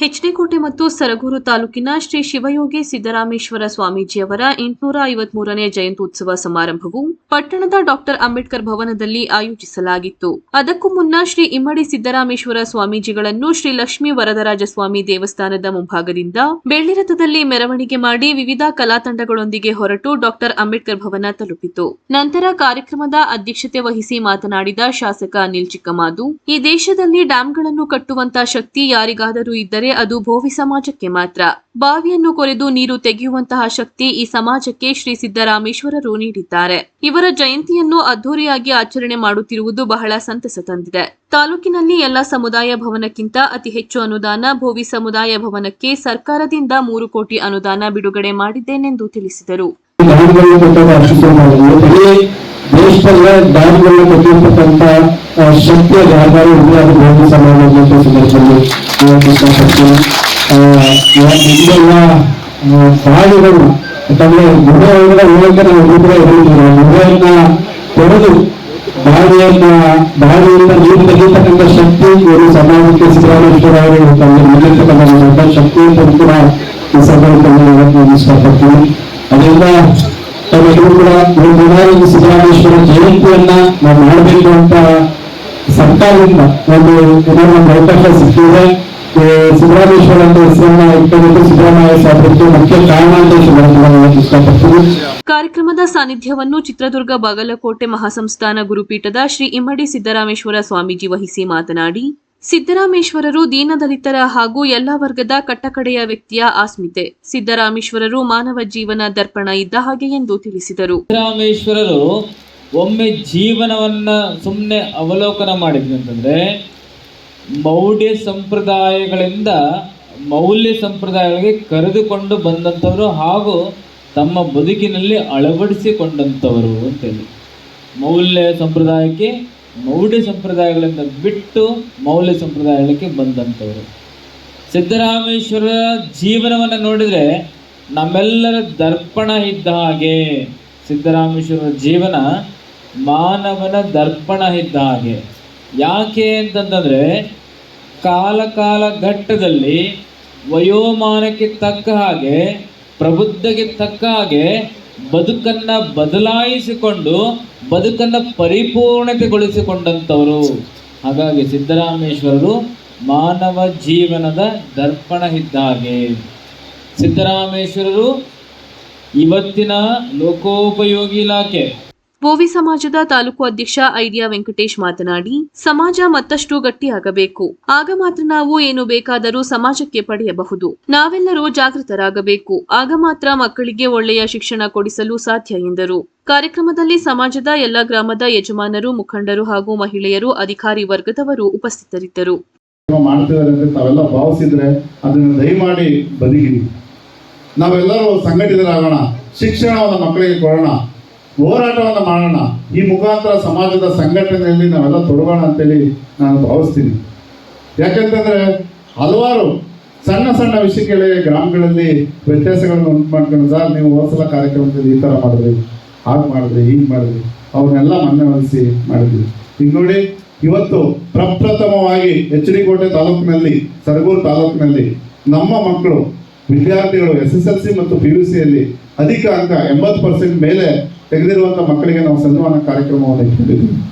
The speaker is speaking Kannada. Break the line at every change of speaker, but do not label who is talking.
ಹೆಚ್ಡಿಕೋಟೆ ಮತ್ತು ಸರಗೂರು ತಾಲೂಕಿನ ಶ್ರೀ ಶಿವಯೋಗಿ ಸಿದ್ದರಾಮೇಶ್ವರ ಸ್ವಾಮೀಜಿಯವರ ಎಂಟುನೂರ ಐವತ್ಮೂರನೇ ಜಯಂತ್ಯುತ್ಸವ ಸಮಾರಂಭವು ಪಟ್ಟಣದ ಡಾಕ್ಟರ್ ಅಂಬೇಡ್ಕರ್ ಭವನದಲ್ಲಿ ಆಯೋಜಿಸಲಾಗಿತ್ತು. ಅದಕ್ಕೂ ಮುನ್ನ ಶ್ರೀ ಇಮ್ಮಡಿ ಸಿದ್ದರಾಮೇಶ್ವರ ಸ್ವಾಮೀಜಿಗಳನ್ನು ಶ್ರೀ ಲಕ್ಷ್ಮೀ ವರದರಾಜ ಸ್ವಾಮಿ ದೇವಸ್ಥಾನದ ಮುಂಭಾಗದಿಂದ ಬೆಳ್ಳಿರಥದಲ್ಲಿ ಮೆರವಣಿಗೆ ಮಾಡಿ ವಿವಿಧ ಕಲಾತಂಡಗಳೊಂದಿಗೆ ಹೊರಟು ಡಾಕ್ಟರ್ ಅಂಬೇಡ್ಕರ್ ಭವನ ತಲುಪಿತು. ನಂತರ ಕಾರ್ಯಕ್ರಮದ ಅಧ್ಯಕ್ಷತೆ ವಹಿಸಿ ಮಾತನಾಡಿದ ಶಾಸಕ ಅನಿಲ್ ಚಿಕ್ಕಮಾದು, ಈ ದೇಶದಲ್ಲಿ ಡ್ಯಾಂಗಳನ್ನು ಕಟ್ಟುವಂತಹ ಶಕ್ತಿ ಯಾರಿಗಾದರೂ ಇದ್ದರೆ ಅದು ಭೋವಿ ಸಮಾಜಕ್ಕೆ ಮಾತ್ರ. ಬಾವಿಯನ್ನು ಕೊರೆದು ನೀರು ತೆಗೆಯುವಂತಹ ಶಕ್ತಿ ಈ ಸಮಾಜಕ್ಕೆ ಶ್ರೀ ಸಿದ್ದರಾಮೇಶ್ವರರು ನೀಡಿದ್ದಾರೆ. ಇವರ ಜಯಂತಿಯನ್ನು ಅದ್ದೂರಿಯಾಗಿ ಆಚರಣೆ ಮಾಡುತ್ತಿರುವುದು ಬಹಳ ಸಂತಸ ತಂದಿದೆ. ತಾಲೂಕಿನಲ್ಲಿ ಎಲ್ಲ ಸಮುದಾಯ ಭವನಕ್ಕಿಂತ ಅತಿ ಹೆಚ್ಚು ಅನುದಾನ ಭೋವಿ ಸಮುದಾಯ ಭವನಕ್ಕೆ ಸರ್ಕಾರದಿಂದ ಮೂರು ಕೋಟಿ ಅನುದಾನ ಬಿಡುಗಡೆ ಮಾಡಿದ್ದೇನೆಂದು ತಿಳಿಸಿದರು.
ದೇಶದಲ್ಲೇ ಶಕ್ತಿಯ ಜವಾಬ್ದಾರಿ ಇದೆ ಅದು ಭೂಮಿ ಸಮಾಜ ಅಂತ ಸಂದರ್ಭದಲ್ಲಿ ಇಷ್ಟಪಡ್ತೀನಿ ಇದೆಲ್ಲ ಬಾವಿಗಳು ಯಾಕಂದ್ರೆ ಗುಹೆ ಮೂಲಕ ನಾವು ಒಬ್ಬರೇ ಹೇಳಿದ್ದೀವಿ ಗುಹೆಯನ್ನ ತೊಡೆದು ಬಾಡಿಯನ್ನ ಬಾಡಿಯಿಂದ ನೀರು ತೆಗೆಯತಕ್ಕಂಥ ಶಕ್ತಿ ಇವರು ಸಮಾಜಕ್ಕೆ ಸಿದ್ದರಾಮೇಶ್ವರ ಅವರು ತಮಗೆ ನೀಡಿರ್ತಕ್ಕಂಥ ದೊಡ್ಡ ಶಕ್ತಿ ಅಂತ ಕೂಡ ಈ ಸಂದರ್ಭದಲ್ಲಿ ನಾನು ಇಷ್ಟಪಡ್ತೀನಿ ಅದರಿಂದ ತಾವೆಲ್ಲರೂ ಕೂಡ ಸಿದ್ದರಾಮೇಶ್ವರ ಜಯಂತಿಯನ್ನ ನಾವು ಮಾಡಬೇಕು ಅಂತ ಸರ್ಕಾರದಿಂದ ಒಂದು ಏನೋ ಒಂದು ಅವಕಾಶ ಸಿಕ್ಕಿದೆ ಸಿದ್ದರಾಮೇಶ್ವರ ಅಂತ ಹೆಸರನ್ನ ಇಟ್ಕೊಂಡು ಸಿದ್ದರಾಮಯ್ಯ ಸಾಧಕ್ಕೆ ಮುಖ್ಯ ಕಾರಣ ಅಂತ ಇಷ್ಟಪಡ್ತೀನಿ
ಕಾರ್ಯಕ್ರಮದ ಸಾನ್ನಿಧ್ಯವನ್ನು ಚಿತ್ರದುರ್ಗ ಬಾಗಲಕೋಟೆ ಮಹಾಸಂಸ್ಥಾನ ಗುರುಪೀಠದ ಶ್ರೀ ಇಮ್ಮಡಿ ಸಿದ್ದರಾಮೇಶ್ವರ ಸ್ವಾಮೀಜಿ ವಹಿಸಿ ಮಾತನಾಡಿ ಸಿದ್ದರಾಮೇಶ್ವರರು ದೀನದಲಿತರ ಹಾಗೂ ಎಲ್ಲ ವರ್ಗದ ಕಟ್ಟಕಡೆಯ ವ್ಯಕ್ತಿಯ ಆಸ್ಮಿತೆ. ಸಿದ್ದರಾಮೇಶ್ವರರು ಮಾನವ ಜೀವನ ದರ್ಪಣ ಇದ್ದ ಹಾಗೆ ಎಂದು ತಿಳಿಸಿದರು.
ಸಿದ್ದರಾಮೇಶ್ವರರು ಒಮ್ಮೆ ಜೀವನವನ್ನ ಸುಮ್ಮನೆ ಅವಲೋಕನ ಮಾಡಿದ್ವಿ ಅಂತಂದರೆ, ಮೌಢ್ಯ ಸಂಪ್ರದಾಯಗಳಿಂದ ಮೌಲ್ಯ ಸಂಪ್ರದಾಯಗಳಿಗೆ ಕರೆದುಕೊಂಡು ಬಂದಂಥವರು ಹಾಗೂ ತಮ್ಮ ಬದುಕಿನಲ್ಲಿ ಅಳವಡಿಸಿಕೊಂಡಂಥವರು ಅಂತೇಳಿ. ಮೌಲ್ಯ ಸಂಪ್ರದಾಯಕ್ಕೆ, ಮೌಢ್ಯ ಸಂಪ್ರದಾಯಗಳಿಂದ ಬಿಟ್ಟು ಮೌಲ್ಯ ಸಂಪ್ರದಾಯಗಳಿಗೆ ಬಂದಂಥವರು. ಸಿದ್ದರಾಮೇಶ್ವರ ಜೀವನವನ್ನು ನೋಡಿದರೆ ನಮ್ಮೆಲ್ಲರ ದರ್ಪಣ ಇದ್ದ ಹಾಗೆ ಸಿದ್ದರಾಮೇಶ್ವರ ಜೀವನ ಮಾನವನ ದರ್ಪಣ ಇದ್ದ ಹಾಗೆ. ಯಾಕೆ ಅಂತಂತಂದರೆ, ಕಾಲ ಕಾಲ ಘಟ್ಟದಲ್ಲಿ ವಯೋಮಾನಕ್ಕೆ ತಕ್ಕ ಹಾಗೆ, ಪ್ರಬುದ್ಧಗೆ ತಕ್ಕ ಹಾಗೆ ಬದುಕನ್ನು ಬದಲಾಯಿಸಿಕೊಂಡು, ಬದುಕನ್ನು ಪರಿಪೂರ್ಣತೆಗೊಳಿಸಿಕೊಂಡಂಥವರು. ಹಾಗಾಗಿ ಸಿದ್ದರಾಮೇಶ್ವರರು ಮಾನವ ಜೀವನದ ದರ್ಪಣ ಇದ್ದ ಹಾಗೆ. ಸಿದ್ದರಾಮೇಶ್ವರರು ಇವತ್ತಿನ ಲೋಕೋಪಯೋಗಿ ಇಲಾಖೆ.
ಬೋವಿ ಸಮಾಜದ ತಾಲೂಕು ಅಧ್ಯಕ್ಷ ಐಡಿಯಾ ವೆಂಕಟೇಶ್ ಮಾತನಾಡಿ, ಸಮಾಜ ಮತ್ತಷ್ಟು ಗಟ್ಟಿಯಾಗಬೇಕು. ಆಗ ಮಾತ್ರ ನಾವು ಏನು ಬೇಕಾದರೂ ಸಮಾಜಕ್ಕೆ ಪಡೆಯಬಹುದು. ನಾವೆಲ್ಲರೂ ಜಾಗೃತರಾಗಬೇಕು. ಆಗ ಮಾತ್ರ ಮಕ್ಕಳಿಗೆ ಒಳ್ಳೆಯ ಶಿಕ್ಷಣ ಕೊಡಿಸಲು ಸಾಧ್ಯ, ಎಂದರು. ಕಾರ್ಯಕ್ರಮದಲ್ಲಿ ಸಮಾಜದ ಎಲ್ಲ ಗ್ರಾಮದ ಯಜಮಾನರು, ಮುಖಂಡರು ಹಾಗೂ ಮಹಿಳೆಯರು, ಅಧಿಕಾರಿ ವರ್ಗದವರು ಉಪಸ್ಥಿತರಿದ್ದರು.
ನಾವೆಲ್ಲರೂ ಶಿಕ್ಷಣವನ್ನು ಮಕ್ಕಳಿಗೆ ಕೊಡೋಣ. ಹೋರಾಟವನ್ನು ಮಾಡೋಣ. ಈ ಮುಖಾಂತರ ಸಮಾಜದ ಸಂಘಟನೆಯಲ್ಲಿ ನಾವೆಲ್ಲ ತೊಡಗೋಣ ಅಂತೇಳಿ ನಾನು ಭಾವಿಸ್ತೀನಿ. ಯಾಕಂತಂದ್ರೆ ಹಲವಾರು ಸಣ್ಣ ಸಣ್ಣ ವಿಷಯಗಳಿಗೆ ಗ್ರಾಮಗಳಲ್ಲಿ ವ್ಯತ್ಯಾಸಗಳನ್ನು ಉಂಟು ಮಾಡ್ಕೊಂಡು ಸರ್ ನೀವು ಹೋದ್ಸಲ ಕಾರ್ಯಕ್ರಮದಲ್ಲಿ ಈ ಥರ ಮಾಡಿದ್ರಿ, ಹಾಗೆ ಮಾಡಿದ್ರಿ, ಹೀಗೆ ಮಾಡಿದ್ರಿ, ಅವ್ರನ್ನೆಲ್ಲ ಮನ್ನವಹಿಸಿ ಮಾಡಿದ್ವಿ ಈಗ ನೋಡಿ, ಇವತ್ತು ಪ್ರಪ್ರಥಮವಾಗಿ ಎಚ್ ಡಿ ಕೋಟೆ ತಾಲೂಕಿನಲ್ಲಿ, ಸರಗೂರು ತಾಲೂಕಿನಲ್ಲಿ ನಮ್ಮ ಮಕ್ಕಳು, ವಿದ್ಯಾರ್ಥಿಗಳು ಎಸ್ ಎಸ್ ಎಲ್ ಸಿ ಮತ್ತು ಪಿ ಯು ಸಿಯಲ್ಲಿ ಅಧಿಕ ಅಂಕ ಎಂಬತ್ತು ಪರ್ಸೆಂಟ್ ಮೇಲೆ ತೆಗೆದಿರುವಂಥ ಮಕ್ಕಳಿಗೆ ನಾವು ಸನ್ಮಾನ ಕಾರ್ಯಕ್ರಮವನ್ನು ಇಟ್ಕೊಂಡಿದ್ದೀವಿ